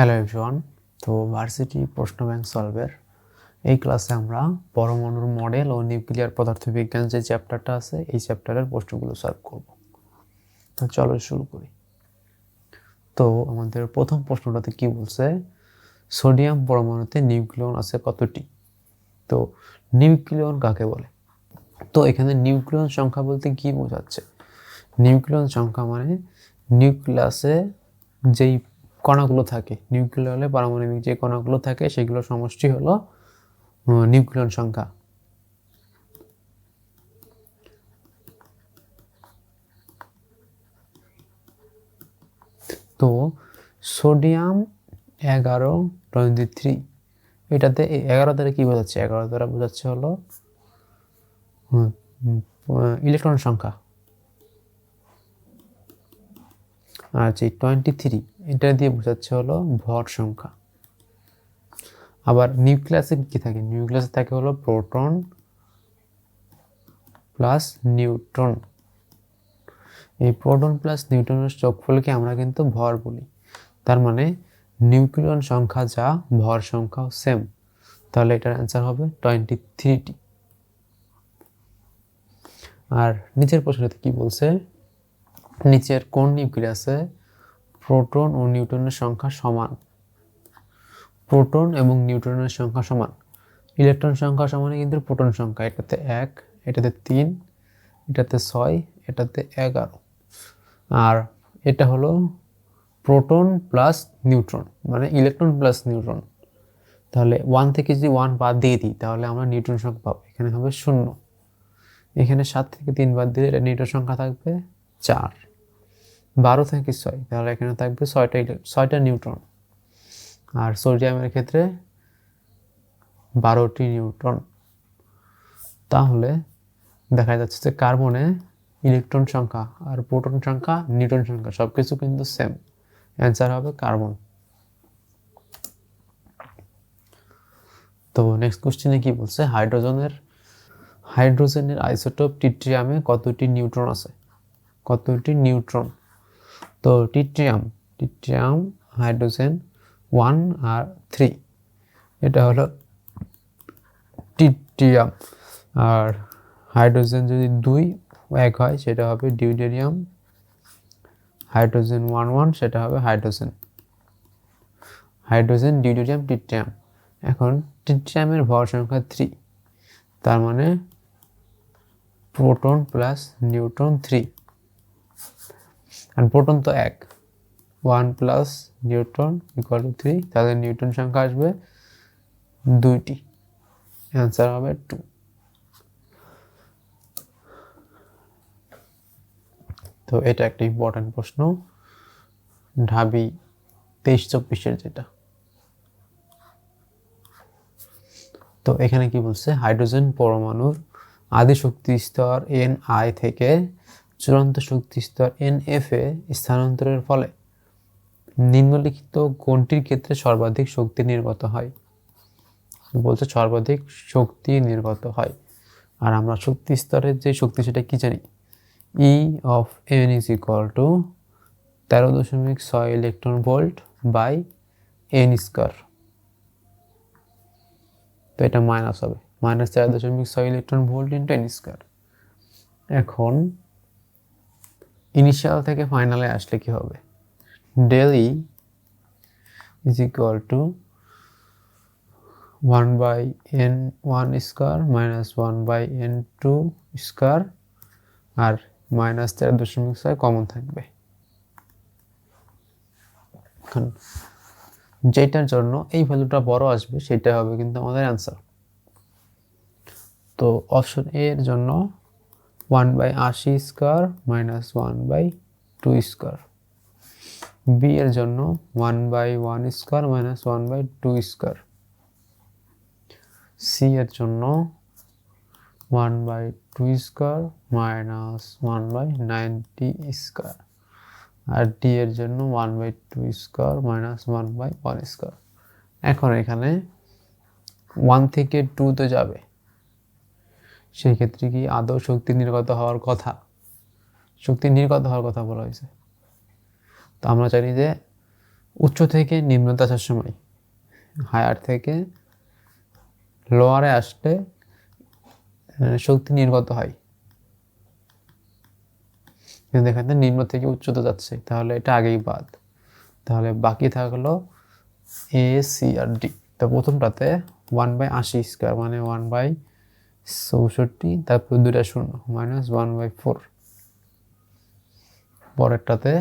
Hello everyone তো varsity প্রশ্ন bank সলভের এই ক্লাসে আমরা পরমাণুর মডেল ও নিউক্লিয়ার পদার্থবিজ্ঞান যে চ্যাপ্টারটা আছে, এই চ্যাপ্টারের প্রশ্নগুলো সলভ করব। তো চলো শুরু করি। তো আমাদের প্রথম প্রশ্নটাতে কি বলছে সোডিয়াম পরমাণুতে নিউক্লিয়ন আছে কতটি? তো নিউক্লিয়ন কাকে বলে? তো এখানে নিউক্লিয়ন সংখ্যা বলতে কি বোঝাচ্ছে? নিউক্লিয়ন সংখ্যা মানে নিউক্লিয়াসে যেই কণাগুলো থাকে। নিউক্লিয়লে পারমাণবিক যে কণাগুলো থাকে, সেগুলোর সমষ্টি হলো নিউক্লিয়ন সংখ্যা। তো সোডিয়াম এগারো টোয়েন্টি থ্রি, এটাতে এগারো দ্বারা কী বোঝাচ্ছে? এগারো দ্বারা বোঝাচ্ছে হলো ইলেকট্রন সংখ্যা। আর যে টোয়েন্টি থ্রি এটা দিয়ে বোঝাচ্ছে হলো ভর সংখ্যা। আবার নিউক্লিয়াসে কি থাকে? নিউক্লিয়াসে থাকে হলো প্রোটন প্লাস নিউট্রন এই প্রোটন প্লাস নিউট্রনের যোগফলকে আমরা কিন্তু ভর বলি। তার মানে নিউক্লিয়ন সংখ্যা যা, ভর সংখ্যাও সেম তাহলে এটার অ্যান্সার হবে টোয়েন্টি থ্রিটি আর নিচের প্রশ্নতে কি বলছে? নিচের কোন নিউক্লিয়াসে প্রোটন ও নিউট্রনের সংখ্যা সমান? প্রোটন এবং নিউট্রনের সংখ্যা সমান। ইলেকট্রন সংখ্যা সমানে কিন্তু প্রোটন সংখ্যা, এটাতে এক, এটাতে তিন, এটাতে ছয়, এটাতে এগারো। আর এটা হলো প্রোটন প্লাস নিউট্রন মানে ইলেকট্রন প্লাস নিউট্রন। তাহলে ওয়ান থেকে যদি ওয়ান বাদ দিয়ে দিই, তাহলে আমরা নিউট্রন সংখ্যা পাবো, এখানে হবে শূন্য। এখানে সাত থেকে তিন বাদ দিলে এটা নিউট্রন সংখ্যা থাকবে চার। বারো থেকে ছয়, তাহলে এখানে থাকবে ছয়টা ছয়টা নিউট্রন। আর সোডিয়ামের ক্ষেত্রে বারোটি নিউট্রন। তাহলে দেখা যাচ্ছে যে কার্বনে ইলেকট্রন সংখ্যা আর প্রোটন সংখ্যা, নিউট্রন সংখ্যা সব কিছু কিন্তু সেম অ্যান্সার হবে কার্বন। তো নেক্সট কোশ্চেনে কি বলছে? হাইড্রোজেনের হাইড্রোজেনের আইসোটোপ টিট্রিয়ামে কতটি নিউট্রন আছে? কতটি নিউট্রন? তো টিট্রিয়াম টিট্রিয়াম, হাইড্রোজেন ওয়ান আর থ্রি। এটা হলো টিট্রিয়াম। আর হাইড্রোজেন যদি দুই এক হয়, সেটা হবে ডিউটেরিয়াম হাইড্রোজেন ওয়ান ওয়ান, সেটা হবে হাইড্রোজেন। Hydrogen deuterium tritium. এখন টিট্রিয়ামের ভর সংখ্যা থ্রি। তার মানে প্রোটন প্লাস নিউট্রন থ্রি। আর প্রোটন তো এক। One plus neutron equal to three তাহলে নিউট্রন সংখ্যা আসবে দুইটি। অ্যান্সার হবে টু তো এটা একটা ইম্পর্ট্যান্ট প্রশ্ন। ঢাবি তেইশ চব্বিশের যেটা। তো এখানে কি বলছে? হাইড্রোজেন পরমাণুর আদি শক্তি স্তর এন আই থেকে চূড়ান্ত শক্তি স্তর এন এফ এ স্থানান্তরের ফলে নিম্নলিখিত কোনটির ক্ষেত্রে সর্বাধিক শক্তি নির্গত হয়? বলছে সর্বাধিক শক্তি নির্গত হয়। আর আমরা শক্তি স্তরের যে শক্তি, সেটা কি জানি? E of N is equal to তেরো দশমিক ছয় electron volt by N square তো এটা মাইনাস হবে। মাইনাস তেরো দশমিক ছয় electron volt into N square এখন ইনিশিয়াল থেকে ফাইনালে আসলে কি হবে? Del is equal to one by N one square minus one by N two square R minus তেরো দশমিক ছয় কমন থাকবে। এখন যেটার জন্য এই ভ্যালুটা বড় আসবে সেটা হবে কিন্তু আমাদের অ্যান্সার তো অপশন এর জন্য ওয়ান বাই আশি square minus one by two square. B এর জন্য one by one square minus one by two square. C এর জন্য one by two square minus one by ninety square. R D এর জন্য one by two square minus one by one square. এখন এখানে one থেকে টুতে যাবে। সেই ক্ষেত্রে কি আদৌ শক্তি নির্গত হওয়ার কথা? শক্তি নির্গত হওয়ার কথা বলা হয়েছে। তো আমরা জানি যে উচ্চ থেকে নিম্নতে আসার সময়, হায়ার থেকে লোয়ারে আসলে শক্তি নির্গত হয়। কিন্তু এখানে নিম্ন থেকে উচ্চতে যাচ্ছে, তাহলে এটা আগেই বাদ। তাহলে বাকি থাকল এ সি আর ডি তো প্রথমটাতে ওয়ান বাই আশি স্কোয়ার মানে ওয়ান বাই চৌষট্টি, তারপর দুটা শূন্য minus one by four পরেরটাতে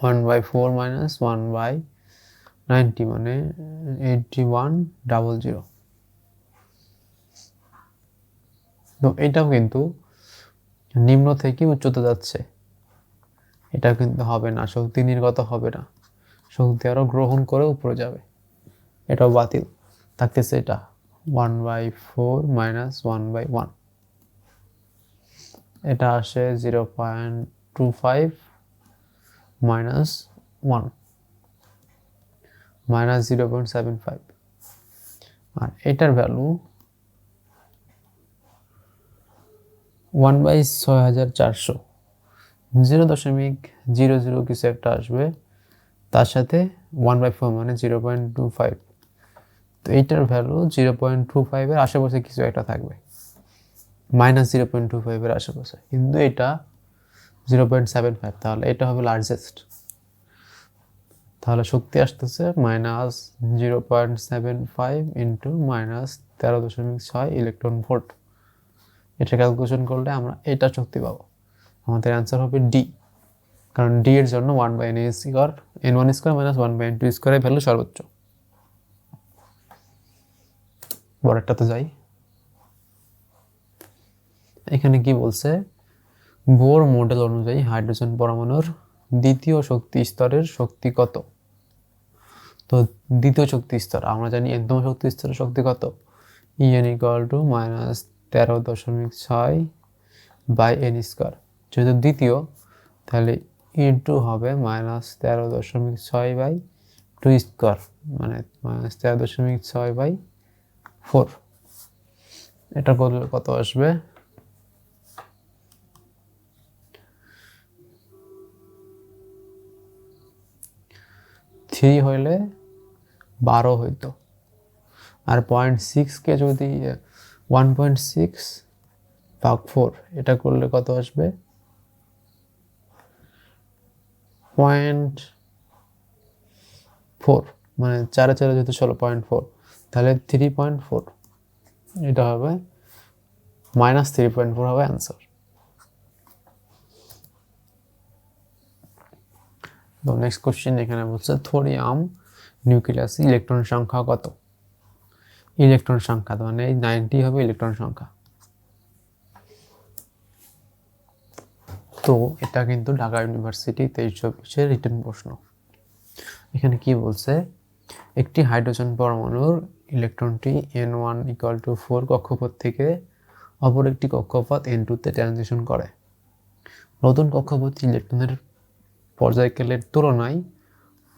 one by four minus one by ninety মানে এইটটি ওয়ান ডাবল জিরো তো এটাও কিন্তু নিম্ন থেকে উচ্চতে যাচ্ছে। এটা কিন্তু হবে না, শক্তি নির্গত হবে না। শক্তি আরও গ্রহণ করে উপরে যাবে। এটাও বাতিল, থাকতেছে এটা। One by four minus one by one. এটা আসে zero point two five minus one, minus zero point seven five. আর এটার ভ্যালু ওয়ান বাই ছয় হাজার চারশো। জিরো দশমিক জিরো জিরো কিছু একটা আসবে, তার সাথে ওয়ান বাই ফোর মানে জিরো পয়েন্ট টু ফাইভ। তো এইটার ভ্যালু জিরো পয়েন্ট টু ফাইভের আশেপাশে কিছু একটা থাকবে। মাইনাস জিরো পয়েন্ট টু ফাইভের আশেপাশে। কিন্তু এটা জিরো পয়েন্ট সেভেন ফাইভ তাহলে এটা হবে লার্জেস্ট তাহলে শক্তি আসতেছে minus zero point seven five into minus তেরো দশমিক ছয় ইলেকট্রন ভোল্ট এটা ক্যালকুলেশন করলে আমরা এটা শক্তি পাবো। আমাদের অ্যান্সার হবে ডি কারণ ডি এর জন্য one by N A square N one square minus one by N two স্কোয়ারের ভ্যালু সর্বোচ্চ। পরেরটাতে যাই। এখানে কি বলছে? বোর মডেল অনুযায়ী হাইড্রোজেন পরমাণুর দ্বিতীয় শক্তি স্তরের শক্তি কত? তো দ্বিতীয় শক্তি স্তর, আমরা জানি একদম শক্তি স্তরের শক্তি কত? ইএন ইকুয়াল টু মাইনাস তেরো দশমিক ছয় বাই এন স্কোয়ার যেহেতু দ্বিতীয়, তাহলে ইন্টু হবে মাইনাস তেরো দশমিক ছয় বাই টু স্কোয়ার মানে মাইনাস তেরো দশমিক ছয় বাই ফোর এটা করলে কত আসবে? থ্রি হইলে বারো হইতো। আর পয়েন্ট সিক্সকে যদি ওয়ান পয়েন্ট সিক্স ভাগ ফোর এটা করলে কত আসবে? পয়েন্ট ফোর মানে চারে চারে যেহেতু ষোলো পয়েন্ট ফোর তাহলে থ্রি পয়েন্ট ফোর এটা হবে মাইনাস থ্রি পয়েন্ট ফোর হবে অ্যান্সার তো নেক্সট কোশ্চেন এখানে বলছে থোরিয়াম নিউক্লিয়াস ইলেকট্রন সংখ্যা কত? ইলেকট্রন সংখ্যা মানে এই নাইনটি হবে ইলেকট্রন সংখ্যা। তো এটা কিন্তু ঢাকা ইউনিভার্সিটি তেইশ চব্বিশের রিটার্ন প্রশ্ন। এখানে কি বলছে, একটি হাইড্রোজেন পরমাণুর ইলেকট্রনটি N one equal to four কক্ষপথ থেকে অপর একটি কক্ষপথ এন টুতে ট্রানজিশন করে। নতুন কক্ষপথ ইলেকট্রনের পর্যায়কালের তুলনায়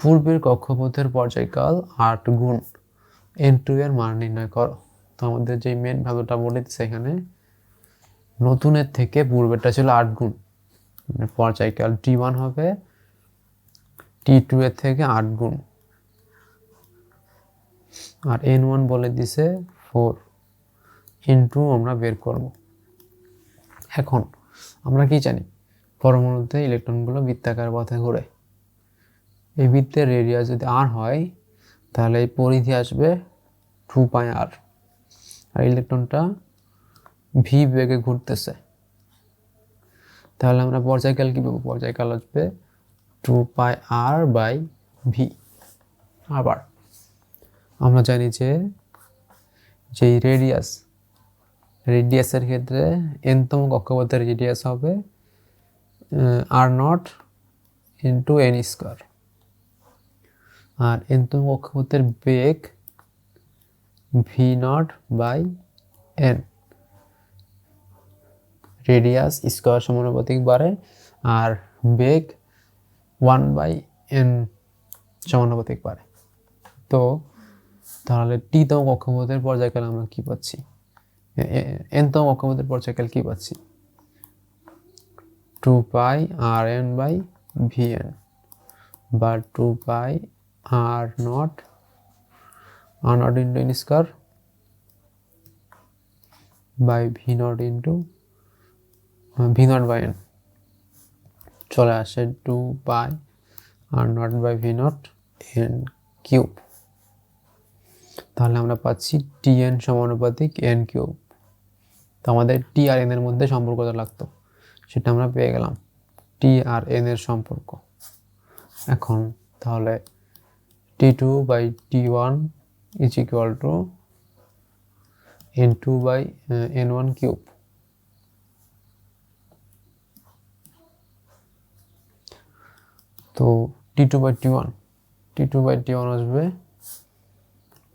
পূর্বের কক্ষপথের পর্যায়কাল আট গুণ। এন টু এর মান নির্ণয় করো। তো আমাদের যে মেন ভ্যালুটা বলে দিচ্ছে এখানে, নতুনের থেকে পূর্বেরটা ছিল আট গুণ। মানে পর্যায়কাল টি ওয়ান হবে টি টু এর থেকে আট গুণ। আর এন ওয়ান বলে দিছে ফোর ইন্টু আমরা বের করব। এখন আমরা কি জানি? পরমাণুতে ইলেকট্রনগুলো বৃত্তাকার পথে ঘোরে। এই বৃত্তের রেডিয়াস যদি আর হয়, তাহলে এই পরিধি আসবে টু পাই আর আর ইলেকট্রনটা ভি বেগে ঘুরতেছে। তাহলে আমরা পর্যায়কাল কী পাবো? পর্যায়কাল আসবে two pi R by V আবার। আমরা জানি যে যেই রেডিয়াস রেডিয়াসের ক্ষেত্রে এনতম কক্ষপথের রেডিয়াস হবে R naught into N square আর এনতম কক্ষপথের বেগ V naught by N radius square সমানুপাতিক বাড়ে, আর বেগ ওয়ান বাই এন সমানুপাতিক বাড়ে। তো তাহলে টিতম কক্ষপথের পর্যায়কাল আমরা কি পাচ্ছি? এনতম কক্ষপথের পর্যায়কাল কি পাচ্ছি? Two pi R N by V N বা two pi R naught R naught into N square by V naught into V naught by N. চলে আসে two by R naught by V naught N cube. তাহলে আমরা পাচ্ছি T N সমানুপাতিক N cube. তো আমাদের টি আর এনের মধ্যে সম্পর্কটা লাগতো। সেটা আমরা পেয়ে গেলাম। টি আর এন এর সম্পর্ক। এখন তাহলে T two by T one is equal to N two by N one cube. তো T two by T one T two by T one আসবে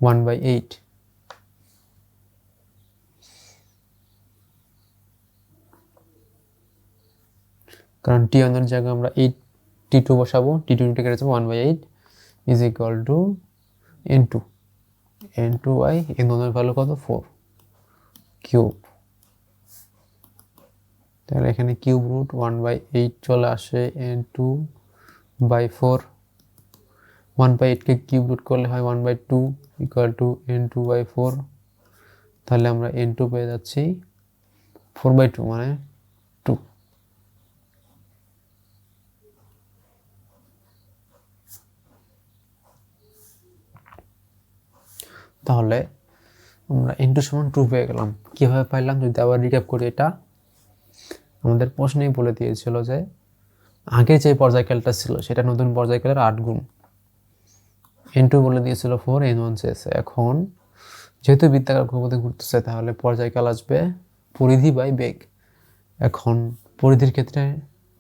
ওয়ান বাই এইট কারণ টি ওয়ানের জায়গায় আমরা এইট টি টু বসাবো টি টু থেকে যাব one by eight is equal to N two N two by N ওয়ানের ভ্যালু কত? ফোর কিউব তাহলে এখানে cube root one by eight চলে আসে N two by four one by এইটকে cube root করলে হয় one by two equal to N two by four তাহলে আমরা এন টু পেয়ে যাচ্ছি ফোর বাই টু মানে টু তাহলে আমরা এন টু সমান টু পেয়ে গেলাম। কীভাবে পাইলাম? যদি আবার রিক্যাপ করি এটা। আমাদের প্রশ্নেই বলে দিয়েছিল যে, আগে যে পর্যায়কালটা ছিল, সেটা নতুন পর্যায়কালের আট গুণ। এন টু বলে দিয়েছিল ফোর এন ওয়ান চেয়েছে। এখন যেহেতু বৃত্তাকার কক্ষপথে ঘুরতেছে, তাহলে পর্যায়কাল আসবে পরিধি বাই বেগ। এখন পরিধির ক্ষেত্রে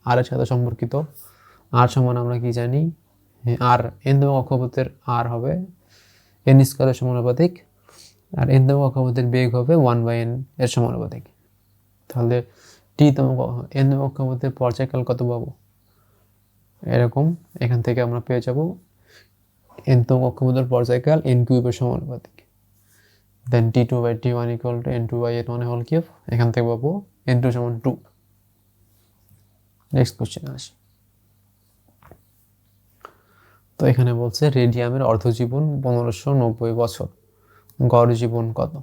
আর এর সাথে সম্পর্কিত। আর সমান আমরা কি জানি? আর এন দেব কক্ষপথের আর হবে এন স্কোয়ারের সমানুপাতিক, আর এন দেব কক্ষপথের বেগ হবে ওয়ান বাই এন এর সমানুপাতিক। তাহলে টি তম এন দেব কক্ষপথের পর্যায়কাল কত পাবো? এরকম এখান থেকে আমরা পেয়ে যাব। এন তম কক্ষপথের পর্যায়কাল এন কিউবের সমানুপাতিক। Then T two by T one equal to N two by N one হল কিউব এখান থেকে পাবো এন টু সমান টু নেক্সট কোশ্চেন আসি। তো এখানে বলছে রেডিয়ামের অর্ধজীবন পনেরোশো নব্বই বছর। গড় জীবন কত?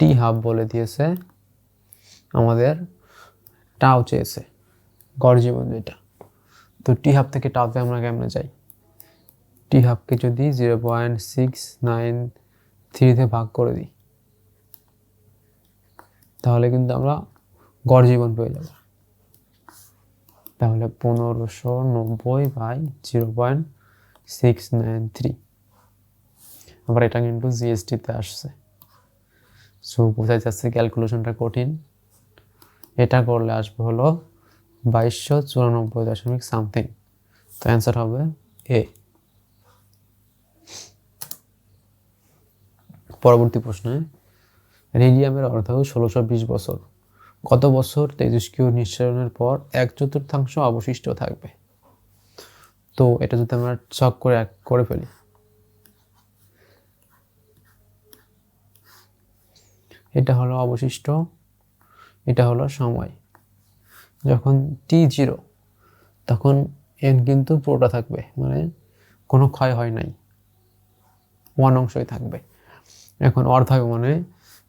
টি হাফ বলে দিয়েছে আমাদের টাও চেয়েছে, গড় জীবন যেটা তো টি হাফ থেকে টাওতে আমরা কেমনে যাই? টি হাফকে যদি জিরো পয়েন্ট সিক্স নাইন থ্রিতে ভাগ করে দিই, তাহলে কিন্তু আমরা গড় জীবন পেয়ে যাব। তাহলে পনেরোশো নব্বই by zero point six nine three. আবার এটা কিন্তু জিএসটিতে আসছে। সো বোঝা যাচ্ছে ক্যালকুলেশনটা কঠিন। এটা করলে আসবে হলো বাইশশো চুরানব্বই দশমিক সামথিং। তো অ্যান্সার হবে এ পরবর্তী প্রশ্নে রেডিয়ামের অর্ধ ষোলোশো বিশ বছর। কত বছর তেজস্ক্রিয় নিঃসরণের পর এক চতুর্থাংশ অবশিষ্ট থাকবে। তো এটা যদি আমরা চক করে করে ফেলি। এটা হলো অবশিষ্ট, এটা হলো সময়। যখন টি জিরো, তখন এন কিন্তু পুরোটা থাকবে মানে কোনো ক্ষয় হয় নাই। ওয়ান অংশই থাকবে। এখন অর্ধেক মানে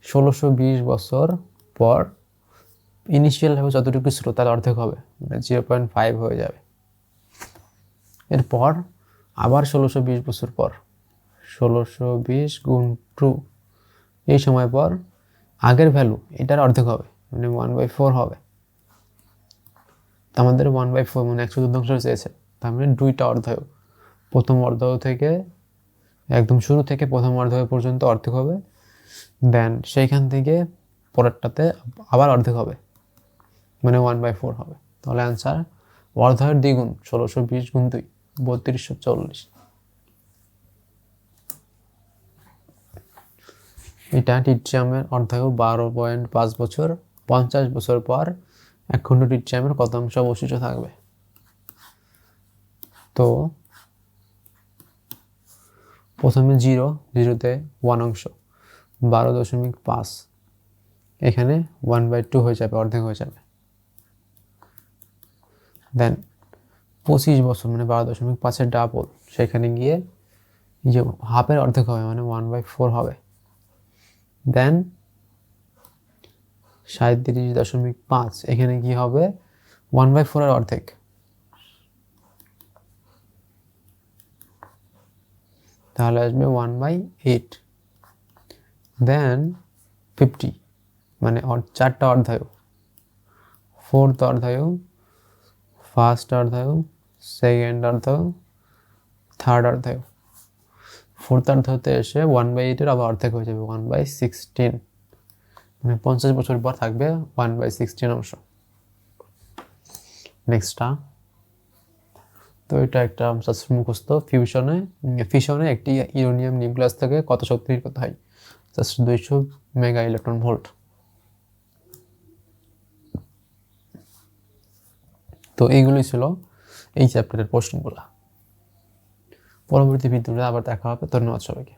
ষোলোশো বিশ বছর পর ইনিশিয়ালভাবে যতটুকু ছিল তার অর্ধেক হবে মানে জিরো পয়েন্ট ফাইভ হয়ে যাবে। এরপর আবার ষোলোশো বিশ বছর পর, ষোলোশো বিশ গুণ টু এই সময় পর আগের ভ্যালু এটার অর্ধেক হবে মানে ওয়ান বাই ফোর হবে। আমাদের ওয়ান বাই ফোর মানে এক চতুর্থাংশ চেয়েছে, তার মানে দুইটা অর্ধায়ু প্রথম অর্ধায়ু থেকে একদম শুরু থেকে প্রথম অর্ধায়ু পর্যন্ত অর্ধেক হবে। দেন সেইখান থেকে পরেরটাতে আবার অর্ধেক হবে। মানে ওয়ান বাই ফোর হবে। তাহলে অ্যান্সার অর্ধায়ের দ্বিগুণ ষোলোশো বিশ গুণ দুই, বত্রিশশো চল্লিশ। এটা টিট্রিয়ামের অর্ধায়ু বারো পয়েন্ট পাঁচ বছর, পঞ্চাশ বছর পর এক খণ্ড টিট্রিয়ামের কত অংশ অবশিষ্ট থাকবে? তো প্রথমে জিরো, জিরোতে ওয়ান অংশ, বারো দশমিক পাঁচ। এখানে ওয়ান বাই টু হয়ে যাবে, অর্ধেক হয়ে যাবে। দেন পঁচিশ বছর মানে বারো দশমিক পাঁচের ডাবল সেখানে গিয়ে যে হাফের অর্ধেক হবে মানে ওয়ান বাই ফোর হবে। দেন সাঁত্রিশ দশমিক পাঁচ, এখানে কি হবে? ওয়ান বাই ফোরের অর্ধেক। তাহলে আসবে one by eight then fifty মানে চারটা অর্ধায়ু ফোর্থ অর্ধায়ু ফার্স্ট অর্ধায়ু সেকেন্ড অর্ধায়ু থার্ড অর্ধায়ু। ফোর্থ অর্ধায়ুতে এসে ওয়ান বাই এইটের আবার অর্ধেক হয়ে যাবে ওয়ান বাই সিক্সটিন মানে পঞ্চাশ বছর পর থাকবে ওয়ান বাই সিক্সটিন অংশ। নেক্সটটা তো এটা একটা শাস্ত্র মুখস্থ। ফিউশনে ফিশনে একটি ইউরোনিয়াম নিউক্লিয়াস থেকে কত শক্তি নির্গত হয়? জাস্ট দুইশো মেগা ইলেকট্রন ভোল্ট তো এইগুলোই ছিল এই চ্যাপ্টারের প্রশ্নগুলো। পরবর্তী ভিডিওতে আবার দেখা হবে। ধন্যবাদ সবাইকে।